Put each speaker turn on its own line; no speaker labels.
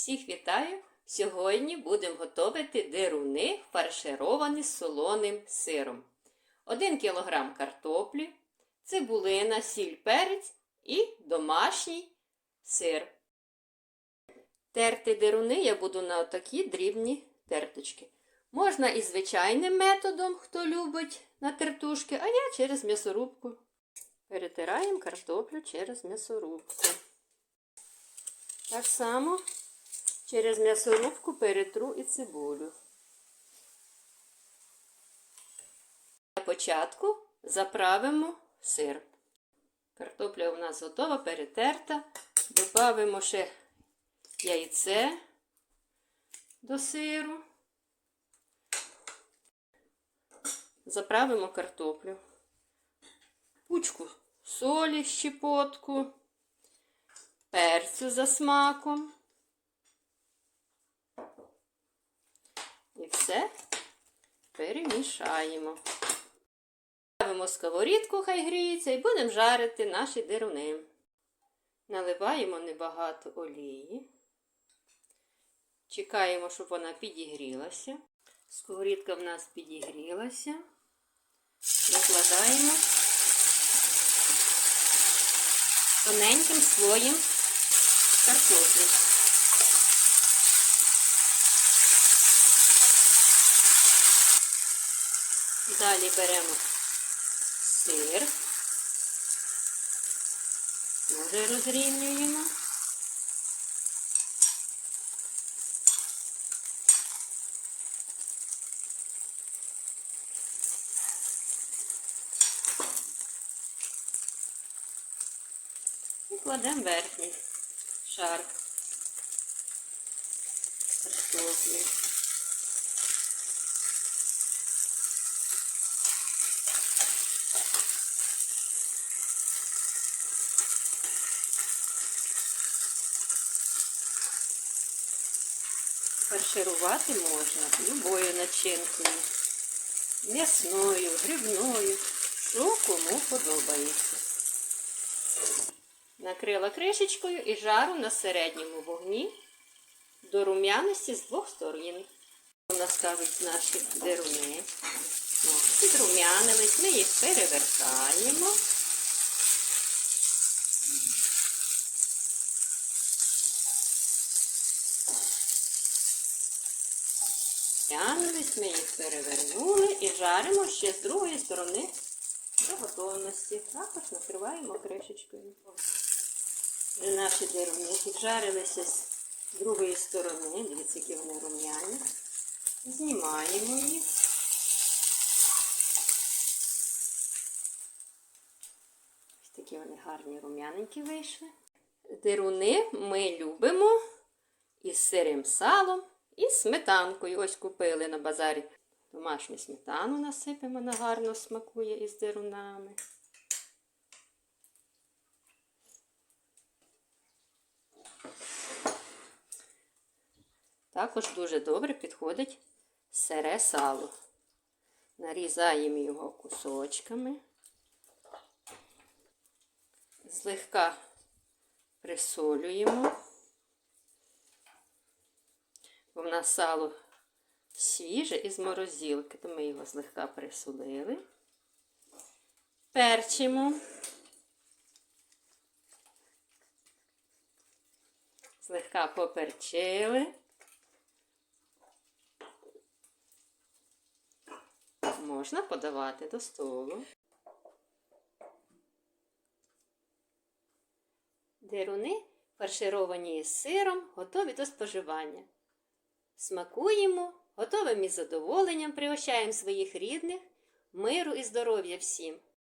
Всіх вітаю! Сьогодні будемо готувати деруни, фаршировані солоним сиром. 1 кг картоплі, цибулина, сіль, перець і домашній сир. Терти деруни я буду на отакі дрібні терточки. Можна і звичайним методом, хто любить на тертушки, а я через м'ясорубку. Перетираємо картоплю через м'ясорубку. Так само через м'ясорубку перетру і цибулю. Для початку заправимо сир. Картопля у нас готова, перетерта. Добавимо ще яйце до сиру. Заправимо картоплю. Пучку солі, щепотку, перцю за смаком. І все перемішаємо. Ставимо сковорідку, хай гріється, і будемо жарити наші деруни. Наливаємо небагато олії. Чекаємо, щоб вона підігрілася. Сковорідка в нас підігрілася. Викладаємо тоненьким слоєм картоплі. Далі беремо сир, може розрівнюємо. І кладемо верхній шар картоплі. Фарширувати можна любою начинкою, м'ясною, грибною, що кому подобається. Накрила кришечкою і жару на середньому вогні до рум'яності з двох сторін. У нас кажуть наші деруни. Підрум'янились, ми їх перевертаємо. Рум'янились, ми їх перевернули і жаримо ще з другої сторони до готовності. Також накриваємо кришечкою. Вже наші деруни піджарилися з другої сторони. Дивіться, які вони рум'яні. Знімаємо їх. Ось такі вони гарні рум'яненькі вийшли. Деруни ми любимо із сирим салом і сметанкою. Ось купили на базарі. Домашню сметану насипемо, вона гарно смакує із дерунами. Також дуже добре підходить сире сало. Нарізаємо його кусочками, злегка присолюємо, нас сало свіже із морозилки, то ми його злегка присолили. Перчимо. Злегка поперчили. Можна подавати до столу. Деруни, фаршировані з сиром, готові до споживання. Смакуємо, готовим із задоволенням пригощаємо своїх рідних, миру і здоров'я всім!